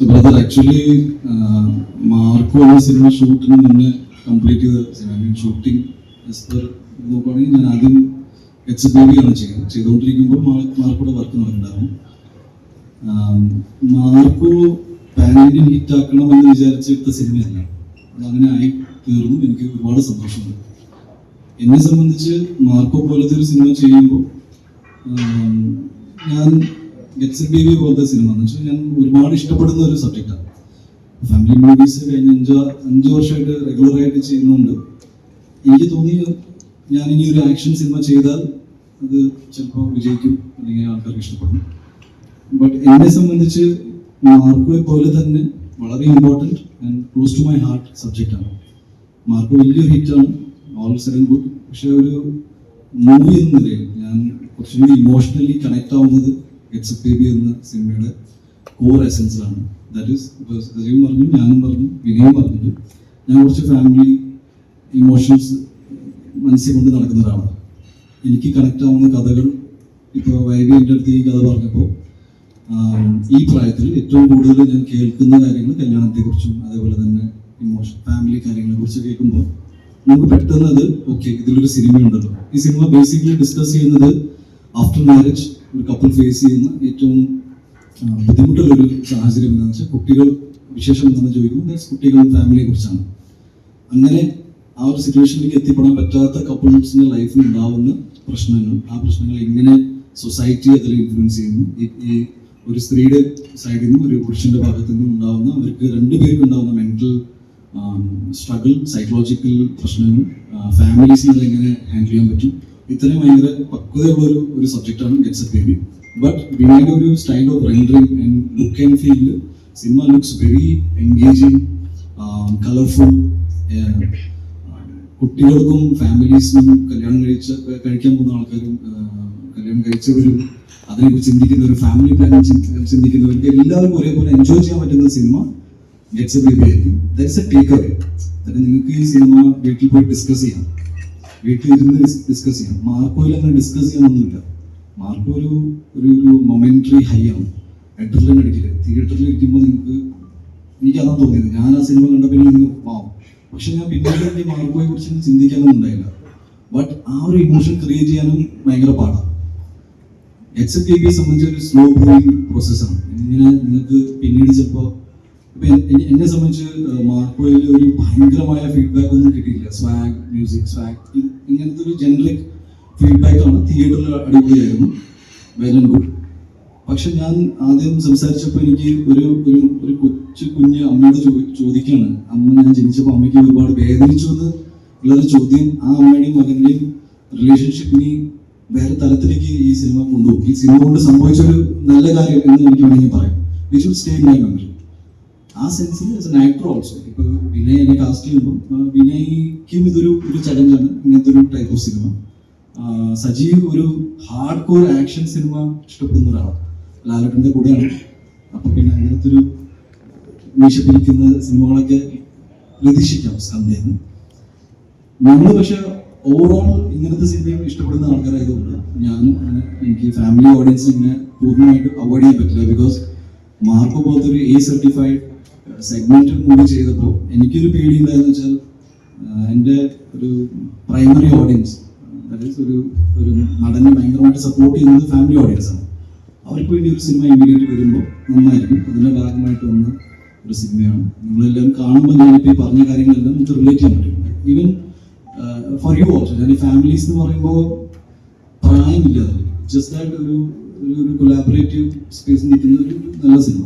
Brother actually Marco എന്ന cinema ഷൂട്ടിന് മുന്നേ കംപ്ലീറ്റ് ചെയ്ത സിനിമ ഷൂട്ടിംഗ് നോക്കുകയാണെങ്കിൽ ഞാൻ ആദ്യം എച്ച് ബി ആണ് ചെയ്യുന്നത് ചെയ്തുകൊണ്ടിരിക്കുമ്പോൾ മാർക്കോടെ വർക്ക് നടക്കുന്നുണ്ടാവും മാർക്കോ പാനിന് ഹിറ്റ് എന്ന് വിചാരിച്ചെടുത്ത സിനിമയല്ല അതങ്ങനെ ആയി തീർന്നു. എനിക്ക് ഒരുപാട് സന്തോഷമുണ്ട്. എന്നെ സംബന്ധിച്ച് മാർക്കോ പോലത്തെ ഒരു സിനിമ ചെയ്യുമ്പോൾ ഞാൻ ഗെറ്റ്സ് ബേബി പോലത്തെ സിനിമ എന്ന് വെച്ചാൽ ഞാൻ ഒരുപാട് ഇഷ്ടപ്പെടുന്ന ഒരു സബ്ജക്റ്റാണ്. ഫാമിലി മൂവീസ് കഴിഞ്ഞ അഞ്ച് അഞ്ച് വർഷമായിട്ട് റെഗുലറായിട്ട് ചെയ്യുന്നുണ്ട്. എനിക്ക് തോന്നി ഞാൻ ഇനി ഒരു ആക്ഷൻ സിനിമ ചെയ്താൽ അത് ചിലപ്പോൾ വിജയിക്കും അല്ലെങ്കിൽ ആൾക്കാർക്ക് ഇഷ്ടപ്പെടും. ബട്ട് എന്നെ സംബന്ധിച്ച് മാർക്കോയെ പോലെ തന്നെ വളരെ important and close to my heart സബ്ജക്റ്റാണ്. മാർക്കോ വലിയൊരു ഹിറ്റാണ് ഓൾ സെഡൻ ഗുഡ് പക്ഷേ ഒരു മൂവി എന്ന നിലയിൽ ഞാൻ കുറച്ചുകൂടി ഇമോഷണലി കണക്ട് ആവുന്നത് ഗെറ്റ്സ് ബേബി എന്ന സിനിമയുടെ കോർ എസൻസിലാണ് ദാറ്റ് ഈസ് സജീവ് പറഞ്ഞു ഞാനും പറഞ്ഞു വിനയും പറഞ്ഞിട്ട് ഞാൻ കുറച്ച് ഫാമിലി ഇമോഷൻസ് മനസ്സിൽ കൊണ്ട് നടക്കുന്ന ഒരാളാണ്. എനിക്ക് കണക്റ്റ് ആവുന്ന കഥകൾ ഇപ്പോൾ വൈബി എന്റെ അടുത്ത് ഈ കഥ പറഞ്ഞപ്പോൾ ഈ പ്രായത്തിൽ ഏറ്റവും കൂടുതൽ ഞാൻ കേൾക്കുന്ന കാര്യങ്ങൾ കല്യാണത്തെക്കുറിച്ചും അതേപോലെ തന്നെ ഇമോഷൻ ഫാമിലി കാര്യങ്ങളെ കുറിച്ച് കേൾക്കുമ്പോൾ നമുക്ക് പെട്ടെന്ന് അത് ഓക്കെ ഇതിലൊരു സിനിമ ഉണ്ടല്ലോ. ഈ സിനിമ ബേസിക്കലി ഡിസ്കസ് ചെയ്യുന്നത് ആഫ്റ്റർ മാരേജ് ഒരു കപ്പിൾ ഫേസ് ചെയ്യുന്ന ഏറ്റവും ബുദ്ധിമുട്ടുള്ളൊരു സാഹചര്യം എന്താണെന്ന് വെച്ചാൽ കുട്ടികൾ വിശേഷം എന്താണെന്ന് ചോദിക്കുമ്പോൾ മീൻസ് കുട്ടികളും ഫാമിലിയെ കുറിച്ചാണ്. അങ്ങനെ ആ ഒരു സിറ്റുവേഷനിലേക്ക് എത്തിപ്പെടാൻ പറ്റാത്ത കപ്പിൾസിന്റെ ലൈഫിൽ ഉണ്ടാവുന്ന പ്രശ്നങ്ങൾ ആ പ്രശ്നങ്ങൾ എങ്ങനെ സൊസൈറ്റി അതിൽ ഇൻഫ്ലുവൻസ് ചെയ്യുന്നു? ഈ ഈ ഒരു സ്ത്രീയുടെ സൈഡിൽ നിന്നും ഒരു പുരുഷന്റെ ഭാഗത്തു നിന്നും ഉണ്ടാവുന്ന അവർക്ക് രണ്ടുപേർക്കും ഉണ്ടാവുന്ന മെന്റൽ സ്ട്രഗിൾ സൈക്കോളജിക്കൽ പ്രശ്നങ്ങൾ ഫാമിലീസിനെ എങ്ങനെ ഹാൻഡിൽ ചെയ്യാൻ പറ്റും? ഇത്രയും ഭയങ്കര പക്വതയുള്ള ഒരു ഒരു സബ്ജക്റ്റാണ് ഗെറ്റ്സ് എ ബേബി ബട്ട് വിനയുടെ ഒരു style of rendering and look and feel cinema looks very engaging colourful കുട്ടികൾക്കും ഫാമിലീസിനും കല്യാണം കഴിച്ച കഴിക്കാൻ പോകുന്ന ആൾക്കാരും കല്യാണം കഴിച്ചവരും അതിനെക്കുറിച്ച് ചിന്തിക്കുന്നവരും ഫാമിലി പ്ലാൻ ചിന്തിക്കുന്നവർക്ക് എല്ലാവർക്കും ഒരേപോലെ എൻജോയ് ചെയ്യാൻ പറ്റുന്ന സിനിമ ഗെറ്റ്സ് എ ബേബി ആയിരിക്കും. ദാറ്റ്സ് എ ടേക്ക് അവേ അതായത് നിങ്ങൾക്ക് ഈ സിനിമ വീട്ടിൽ പോയി ഡിസ്കസ് ചെയ്യാം. വീട്ടിൽ ഇരുന്ന് ഡിസ്കസ് ചെയ്യാം മാർക്കോയിൽ അങ്ങനെ ഡിസ്കസ് ചെയ്യാനൊന്നുമില്ല. മാർക്കോ ഒരു ഒരു ഒരു മൊമെന്ററി ഹൈ ആണ്. എഡ്രലിൻ അടിക്കില്ല. തിയേറ്ററിൽ ഇരിക്കുമ്പോൾ നിങ്ങൾക്ക് എനിക്ക് അതാണ് തോന്നിയത്. ഞാൻ ആ സിനിമ കണ്ടപ്പോൾ എനിക്ക് വാവും പക്ഷെ ഞാൻ പിന്നീട് എനിക്ക് മാർക്കോയെ കുറിച്ച് ചിന്തിക്കാനൊന്നും ഉണ്ടായില്ല ബട്ട് ആ ഒരു ഇമോഷൻ ക്രിയേറ്റ് ചെയ്യാനും ഭയങ്കര പാടാണ് എച്ച് എഫ് ബിയെ സംബന്ധിച്ച് ഒരു സ്ലോ ഗ്രോയിങ് പ്രോസസ്സാണ് ഇങ്ങനെ നിങ്ങൾക്ക് പിന്നീട് ചിലപ്പോൾ ഇപ്പം എന്നെ- സംബന്ധിച്ച് മാർക്കോയിൽ ഒരു ഭയങ്കരമായ ഫീഡ്ബാക്ക് ഒന്നും കിട്ടിയില്ല സ്വാഗ് മ്യൂസിക് സ്വാഗ് ഇങ്ങനത്തെ ഒരു ജനറിക് ഫീഡ്ബാക്ക് ആണ് തിയേറ്ററിൽ അടിപൊളിയായിരുന്നു. വെൽ പക്ഷെ ഞാൻ ആദ്യം സംസാരിച്ചപ്പോൾ എനിക്ക് ഒരു ഒരു ഒരു കൊച്ചു കുഞ്ഞ് അമ്മയോട് ചോ- ചോദിക്കുകയാണ് അമ്മ ഞാൻ ജനിച്ചപ്പോൾ അമ്മയ്ക്ക് ഒരുപാട് വേദനിച്ചു എന്ന് ഉള്ളൊരു ചോദ്യം ആ അമ്മയുടെയും മകന്റെയും റിലേഷൻഷിപ്പിനെ വേറെ തലത്തിലേക്ക് ഈ സിനിമ കൊണ്ടുപോകും. ഈ സിനിമ കൊണ്ട് സംഭവിച്ച ഒരു നല്ല കാര്യം എന്ന് എനിക്ക് വേണമെങ്കിൽ പറയാം. Which will stay my memory ആ സെൻസിൽ ആസ് എൻ ആക്ടർ ഓൾസോ ഇപ്പൊ വിനയ് എന്നെ കാസ്റ്റ് ചെയ്യുമ്പോൾ വിനയ്ക്കും ഇതൊരു ഒരു ചലഞ്ചാണ് ഇങ്ങനത്തെ ഒരു ടൈപ്പ് ഓഫ് സിനിമ സജീവ് ഒരു ഹാർഡ് കോർ ആക്ഷൻ സിനിമ ഇഷ്ടപ്പെടുന്ന ഒരാളാണ്. ലാലട്ടന്റെ കൂടെയാണ്. അപ്പൊ പിന്നെ അങ്ങനത്തെ ഒരു വിഷപ്പിരിക്കുന്ന സിനിമകളൊക്കെ പ്രതീക്ഷിക്കാം സ്കന്ധയെന്ന് നമ്മൾ പക്ഷെ ഓവറോൾ ഇങ്ങനത്തെ സിനിമയും ഇഷ്ടപ്പെടുന്ന ആൾക്കാരായതുകൊണ്ട് ഞാനും എനിക്ക് ഫാമിലി ഓഡിയൻസ് ഇങ്ങനെ പൂർണമായിട്ട് അവോയ്ഡ് ചെയ്യാൻ പറ്റില്ല. ബിക്കോസ് മാർക്ക് പോലത്തെ ഒരു എ സർട്ടിഫൈഡ് സെഗ്മെന്റ് മൂവി ചെയ്തപ്പോൾ എനിക്കൊരു പേടി ഉണ്ടായെന്ന് വെച്ചാൽ എന്റെ ഒരു പ്രൈമറി ഓഡിയൻസ് ദാറ്റ് ഒരു ഒരു നടനെ ഭയങ്കരമായിട്ട് സപ്പോർട്ട് ചെയ്യുന്നത് ഫാമിലി ഓഡിയൻസ് ആണ്. അവർക്ക് വേണ്ടി ഒരു സിനിമ ഇമ്മീഡിയറ്റ് വരുമ്പോൾ നന്നായിരിക്കും. അതിന്റെ ഭാഗമായിട്ട് വന്ന ഒരു സിനിമയാണ് നിങ്ങളെല്ലാം കാണുമ്പോൾ ഞാനിപ്പോൾ ഈ പറഞ്ഞ കാര്യങ്ങളെല്ലാം നമുക്ക് റിലേറ്റ് ചെയ്യാൻ പറ്റും. ഈവൻ ഫോർ യു ഓൾസോ ഞാൻ ഈ ഫാമിലീസ് എന്ന് പറയുമ്പോൾ പ്രായമില്ല അതിൽ ജസ്റ്റ് ആയിട്ട് ഒരു ഒരു കൊലാബറേറ്റീവ് സ്പേസ് നിൽക്കുന്ന ഒരു നല്ല സിനിമ